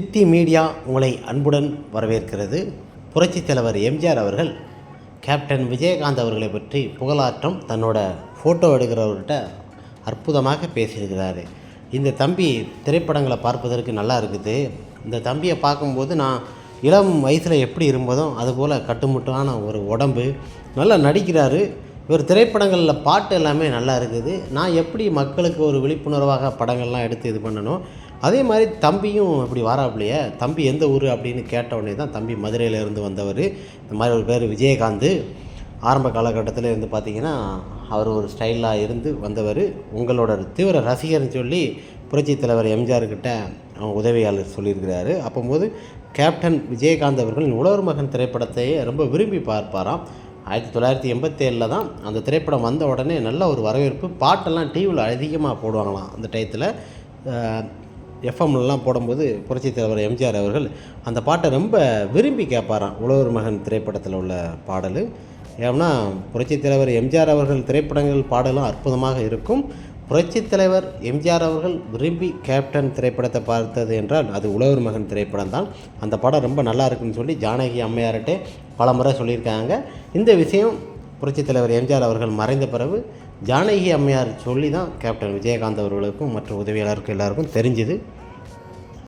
சித்தி மீடியா உங்களை அன்புடன் வரவேற்கிறது. புரட்சித் தலைவர் எம்ஜிஆர் அவர்கள் கேப்டன் விஜயகாந்த் அவர்களை பற்றி புகழாற்றம் தன்னோட ஃபோட்டோ எடுக்கிறவர்கிட்ட அற்புதமாக பேசியிருக்கிறாரு. இந்த தம்பி திரைப்படங்களை பார்ப்பதற்கு நல்லா இருக்குது. இந்த தம்பியை பார்க்கும்போது நான் இளம் வயசில் எப்படி இருந்ததோ அதுபோல் கட்டுமுட்டான ஒரு உடம்பு நல்லா நடிக்கிறாரு. இவர் திரைப்படங்களில் பாட்டு எல்லாமே நல்லா இருக்குது. நான் எப்படி மக்களுக்கு ஒரு விழிப்புணர்வாக படங்கள்லாம் எடுத்து இது பண்ணணும் அதே மாதிரி தம்பியும் இப்படி வாராப்புலையே தம்பி எந்த ஊர் அப்படின்னு கேட்ட உடனே தான் தம்பி மதுரையிலேருந்து வந்தவர். இந்த மாதிரி ஒரு பேர் விஜயகாந்த். ஆரம்ப காலகட்டத்தில் இருந்து பார்த்தீங்கன்னா அவர் ஒரு ஸ்டைலாக இருந்து வந்தவர். உங்களோட தீவிர ரசிகர்னு சொல்லி புரட்சித் தலைவர் எம்ஜிஆர்கிட்ட அவங்க உதவியாளர் சொல்லியிருக்கிறாரு. அப்போம்போது கேப்டன் விஜயகாந்த் அவர்கள் உழவர் மகன் திரைப்படத்தையே ரொம்ப விரும்பி பார்ப்பாராம். ஆயிரத்தி தொள்ளாயிரத்தி எண்பத்தேழில் தான் அந்த திரைப்படம் வந்த உடனே நல்ல ஒரு வரவேற்பு. பாட்டெல்லாம் டிவியில் அதிகமாக போடுவாங்களாம் அந்த டயத்தில். எஃப்எம்லாம் போடும்போது புரட்சித் தலைவர் எம்ஜிஆர் அவர்கள் அந்த பாட்டை ரொம்ப விரும்பி கேட்பாராம். உழவர் மகன் திரைப்படத்தில் உள்ள பாடல். ஏன்னா புரட்சித் தலைவர் எம்ஜிஆர் அவர்கள் திரைப்படங்கள் பாடலும் அற்புதமாக இருக்கும். புரட்சித் தலைவர் எம்ஜிஆர் அவர்கள் விரும்பி கேப்டன் திரைப்படத்தை பார்த்தது என்றால் அது உழவர் மகன் திரைப்படம் தான். அந்த படம் ரொம்ப நல்லா இருக்குன்னு சொல்லி ஜானகி அம்மையார்கிட்டே பல முறை சொல்லியிருக்காங்க. இந்த விஷயம் புரட்சித் தலைவர் எம்ஜிஆர் அவர்கள் மறைந்த பிறகு ஜானகி அம்மையார் சொல்லி தான் கேப்டன் விஜயகாந்த் அவர்களுக்கும் மற்ற உதவியாளருக்கும் எல்லாருக்கும் தெரிஞ்சுது.